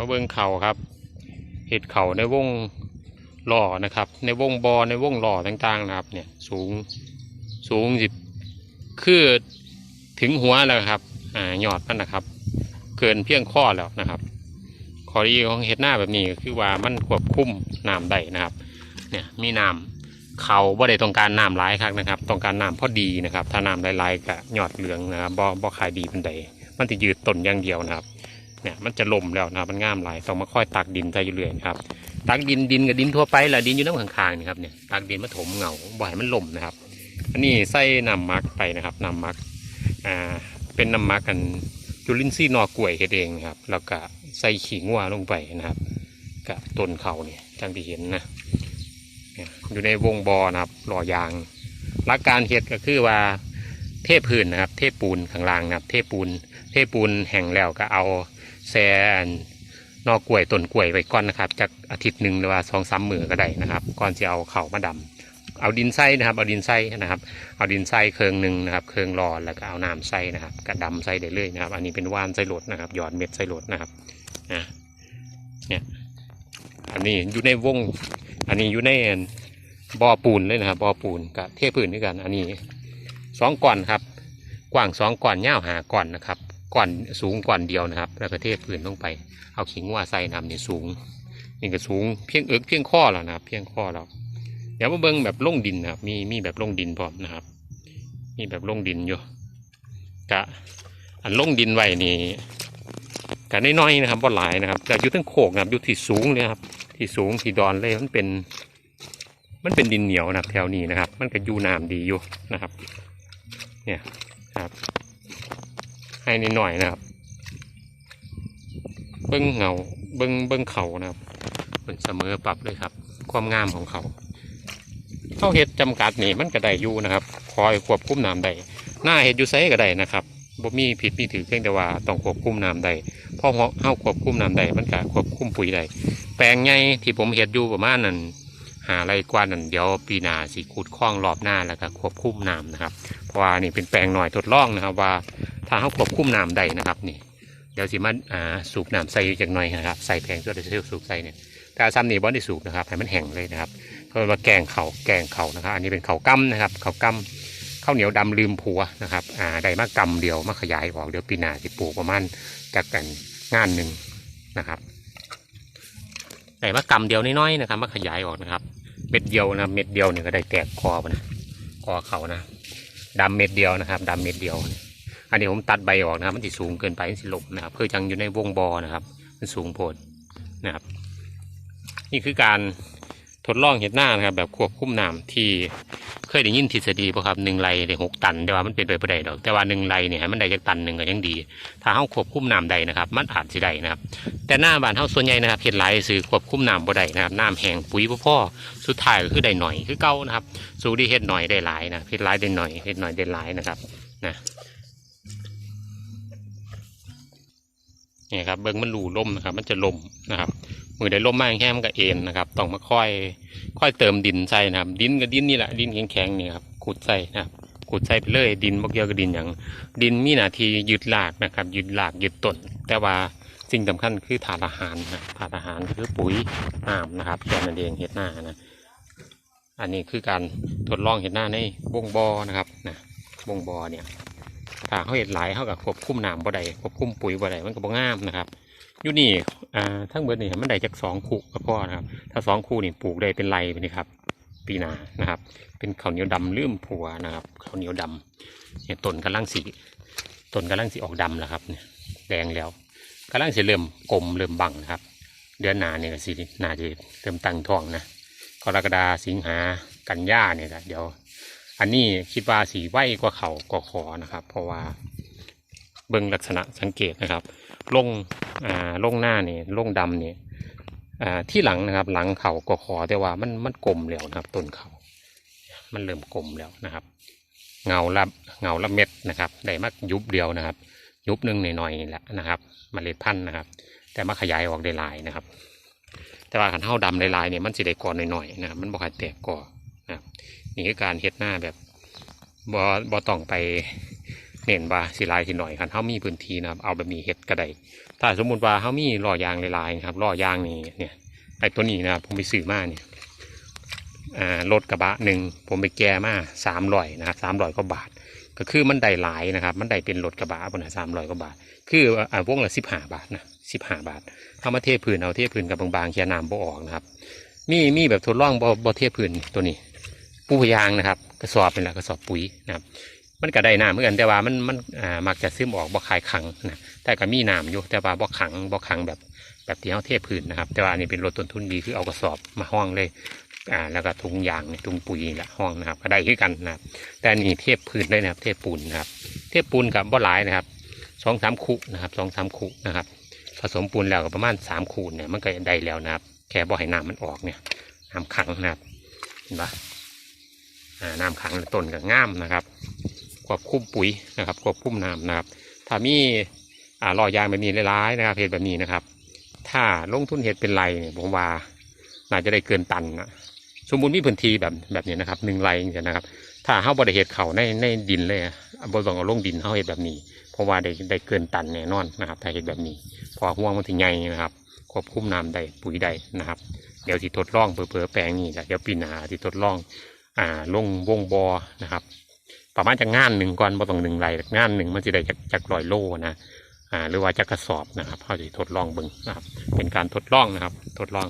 มาเบิ่งเข่าครับ เห็ดเข่าในวงหล่อนะครับ ในวงบอในวงหล่อต่างๆนะครับ เนี่ยสูงสูงสิบคือถึงหัวแล้วครับอ่าหยอดมันนะครับ เกินเพียงข้อแล้วนะครับข้อดีของเห็ดหน้าแบบนี้ก็คือว่ามันควบคุมน้ำได้นะครับ เนี่ยมีน้ำเขาบ่ได้ต้องการน้ำหลายครับนะครับ ต้องการน้ำพอดีนะครับ ถ้าน้ำหลายๆก็ยอดเหลืองนะครับบ่บ่ขายดีเป็นใดมันจะยืดต้นอย่างเดียวนะครับ เนี่ยมันจะล่มแล้วนะมันง่ามไหลต้องมาค่อยตักดินใส่อยู่เรื่อยนะครับตักดินดินกับดินทั่วไปแหละดินอยู่น้ำข้างๆนี่ครับเนี่ยตักดินมาถมเหงาบ่ให้มันล่มนะครับ อันนี้ใส่น้ำมักไปนะครับน้ำมักอ่าเป็นน้ำมักกันจุลินทรีย์นอกล้วยเฮ็ดเองครับ แล้วก็ใส่ขี้งัวลงไปนะครับกับต้นเขาเนี่ยจังที่เห็นนะเนี่ยอยู่ในวงบอนะครับหล่อยางหลักการเฮ็ดก็คือว่าเทพื้นนะครับ เทปูนข้างล่างนะครับ เทปูน เทปูนแห้งแล้วก็เอา แซนนอกกล้วยต้นกล้วยไว้ก่อนนะครับจากอาทิตย์หนึ่งหรือว่าสองสามมือก็ได้นะครับก่อนจะเอาเข่ามาดำเอาดินใส่นะครับ เอาดินใส่นะครับ เอาดินใส่เครื่องหนึ่งนะครับ เครื่องรอแล้วก็เอาน้ำใส่นะครับกระดำใส่ได้เลยนะครับ อันนี้เป็นว่านใส่รถนะครับ หยอดเม็ดใส่รถนะครับนะเนี่ยอันนี้อยู่ในวง อันนี้อยู่ในบ่อปูนเลยนะครับบ่อปูนกับเทพื้นด้วยกัน อันนี้สองก่อนครับ กว้างสองก่อนยาวหาก่อนนะครับ ก่อนสูงก่อนเดียวนะครับ แล้วก็เทพื้นลงไป เอาขิงว่าใส่น้ำเนี่ยสูงนี่ก็สูงเพียงเอิกเพียงข้อแล้วนะครับ เพียงข้อแล้วเดี๋ยวมาเบิ่งแบบลงดินนะครับมีมีแบบลงดินพร้อมนะครับ มีแบบลงดินอยู่กะอันลงดินไว้นี่กะน้อยๆนะครับบ่หลายนะครับแต่อยู่ทั้งโขกนะครับอยู่ที่สูงเลยครับ ที่สูงที่ดอนเลยมันเป็น มันเป็นดินเหนียวนะแถวนี้นะครับ มันก็อยู่น้ำดีอยู่นะครับ เนี่ยครับ ให้นิดหน่อยนะครับ เบิ้งเงาเบิ้งเบิ้งเขานะครับเป็นเสมอปรับเลยครับ ความงามของเขาเข้าเห็ดจำกัดนี่มันก็ได้อยู่นะครับ คอยควบคุมน้ำได้หน้าเห็ดอยู่ไซก็ได้นะครับบ่มีผิดมีถือเพียงแต่ว่าต้องควบคุมน้ำได้พอเฮาควบคุมน้ำได้มันก็ควบคุมปุ๋ยได้แปลงใหญ่ที่ผมเห็ดอยู่ประมาณนั้นหาไรกว่านั้นเดี๋ยวปีหน้าสิขุดคล้องรอบหน้าแล้วก็ควบคุมน้ำนะครับ เพราะว่านี่เป็นแปลงหน่อยทดลองนะครับว่า ถ้าเฮาควบคุมน้ำได้นะครับนี่ เดี๋ยวสิมาอ่าสูบน้ำใส่จากหน่อยนะครับ ใส่แผงเพื่อจะสูบใส่เนี่ยแต่ซ้ำนี่บอได้สูบนะครับให้มันแห้งเลยนะครับก็มาแกงเขาแกงเขานะครับ อันนี้เป็นเขากั้มนะครับเขากั้มข้าวเหนียวดำลืมผัวนะครับอ่าได้มากกำเดียวมาขยายออกเดี๋ยวปีหน้าสิปลูกประมาณจากกันงานหนึ่งนะครับได้มากกำเดียวน้อยๆนะครับมาขยายออกนะครับ เม็ดเดียวนะเม็ดเดียวเนี่ยก็ได้แตกคอไปนะคอเขานะดำเม็ดเดียวนะครับดำเม็ดเดียว อันนี้ผมตัดใบออกนะครับ มันสิสูงเกินไปสิลบนะครับคือจังอยู่ในวงบอนะครับ มันสูงโพดนะครับ นี่คือการทดลองเห็ดหน้านะครับ แบบควบคุมน้ำที่เคยได้ยินทฤษฎีป่ะครับหนึ่งไรได้หกตัน แต่ว่ามันเป็นไปไม่ได้ดอก แต่ว่าหนึ่งไรเนี่ยมันได้จากตันหนึ่งก็ยังดี ถ้าเฮาควบคุมน้ำใดนะครับ มันอาจสิได้นะครับ แต่หน้าบ้านเฮาส่วนใหญ่นะครับเห็ดหลายซื้อควบคุมน้ำบ่ได้นะครับน้ำแห้งปุ๋ยพ่อสุดท้ายก็คือได้หน่อยคือเก่านะครับ สู้ที่เห็ดหน่อยได้หลายนะเห็ดหลายได้หน่อยเห็ดหน่อยได้หลายนะครับนะ นี่ยครับเบิ้งมันรูล่มนะครับ มันจะล่มนะครับ มือได้ล่มมากแค่มันก็เอ็นนะครับ ต้องมาค่อย ค่อยเติมดินใส่นะครับ ดินกับดินนี่แหละดินแข็งๆนี่ครับขุดใส่นะครับขุดใส่ไปเลยดินบกเดียวกับดินอย่างดินมีหน้าที่ยึดรากนะครับยึดรากยึดต้นแต่ว่าสิ่งสำคัญคือถาดอาหารนะถาดอาหารคือปุ๋ยน้ำนะครับแค่นั้นเองเห็ดหน้านะอันนี้คือการทดลองเห็ดหน้าในวงบอนะครับนะวงบอเนี่ย ถ้าเขาเห็ดหลายเขากับควบคุมน้ำบ่ได้ควบคุมปุ๋ยบ่ได้มันก็บ่งามนะครับอยู่นี่อ่าทั้งเบิดนี่มันได้จากสองคู่ก็พอนะครับ ถ้าสองคู่นี่ปลูกได้เป็นไรไปนี่ครับ ปีนานะครับ เป็นข้าวเหนียวดำลืมผัวนะครับข้าวเหนียวดำเนี่ยต้นกำลังสีต้นกำลังสีออกดำแล้วครับเนี่ยแดงแล้วกำลังสีเริ่มกลมเริ่มบังนะครับ เดือนหนาเนี่ยสีหนาจะเริ่มตั้งท้องนะกรกฎาสิงหากันยาเนี่ยเดี๋ยว อันนี้คิดว่าสีไหวกว่าเขากว่าคอนะครับ เพราะว่าเบิ่งลักษณะสังเกตนะครับลงอ่าลงหน้านี่ลงดำนี่อ่าที่หลังนะครับ หลังเขากว่าคอแต่ว่ามันมันกลมแล้วนะครับต้นเขามันเริ่มกลมแล้วนะครับ เงาละเงาละเม็ดนะครับได้มากยุบเดียวนะครับ ยุบหนึ่งหน่อยๆแหละนะครับมเมล็ดพันธุ์นะครับ แต่มาขยายออกได้หลายนะครับ แต่ว่าขันเท้าดำลายๆเนี่ยมันสิได้ก่อนหน่อยๆนะครับมันบ่ค่อยแตกก่อนะนี่คือการเฮ็ดหน้าแบบบอบอต้องไปเน้นว่าสิลายสิหน่อยคันเฮามีพื้นที่นะครับเอาแบบนี้เฮ็ดก็ได้ถ้าสมมุติว่าเฮามีล้อยางลายๆนะครับล้อยางนี่เนี่ยไอ้ตัวนี้นะครับผมไปซื้อมาเนี่ยรถกระบะหนึ่งผมไปแก้มาสามร้อยนะครับสามร้อยกว่าบาท ก็คือมันได้หลายนะครับ มันได้เป็นรถกระบะบนสามร้อยกว่าบาท คืออ่าวงละสิบห้าบาทนะสิบห้าบาทเอามาเทพื้นเอาเทพื้นกับบางๆแค่น้ำบ่ออกนะครับ มีมีแบบทดลองบ่บ่เทพื้นตัวนี้ ปูพยางนะครับ กระสอบเป็นแหละกระสอบปุ๋ยนะครับ มันก็ได้น้ำเหมือนกันแต่ว่ามันมันอ่ามักจะซึมออกบ่คายขังนะแต่ก็มีน้ำอยู่แต่ว่าบ่ขังบ่ขังแบบแบบที่เขาเทพื้นนะครับ แต่ว่าอันนี้เป็นลดต้นทุนดีคือเอากระสอบมาห้องเลยอ่าแล้วก็ถุงยางเนี่ยถุงปุ๋ยละห้องนะครับ ก็ได้คือกันนะครับแต่นนี้เทพื้นได้นะครับ เทปูนนะครับ เทปูนกับบ่หลายนะครับสองสามคุนะครับสองสามคุนะครับ ผสมปูนแล้วก็ประมาณสามคูเนี่ยมันก็ได้แล้วนะครับ แค่บ่ให้น้ำมันออกเนี่ยน้ำขังนะครับเห็นปะ น้ำขังต้นกับง่ามนะครับควบคุมปุ๋ยนะครับควบคุมน้ำนะครับ ถ้ามีอรอยางแบบนี้หลายๆนะครับเห็ดแบบนี้นะครับ ถ้าลงทุนเห็ดเป็นไรเนี่ยผมว่าน่าจะได้เกินตันนะสมมุติมีพื้นที่แบบแบบนี้นะครับหนึ่งไรอย่างเงี้ยนะครับ ถ้าเฮาบ่ได้เห็ดเขาในในดินเลยอะบ่ต้องเอาลงดินเฮาเห็ดแบบนี้ เพราะว่าได้ได้เกินตันแน่นอนนะครับ ถ้าเห็ดแบบนี้ พอห่วงมันถึงใหญ่นะครับควบคุมน้ำได้ปุ๋ยได้นะครับ เดี๋ยวที่ทดลองเผลอแปลงนี่แหละเดี๋ยวปีหน้าที่ทดลอง อ่าลงวงบอนะครับ ประมาณจากงานหนึ่งก่อนบ่ต้องหนึ่งไรงานหนึ่งมันจะได้จากจากร้อยโลนะอ่าหรือว่าจากกระสอบนะครับเขาจะทดลองบึงนะครับ เป็นการทดลองนะครับ ทดลอง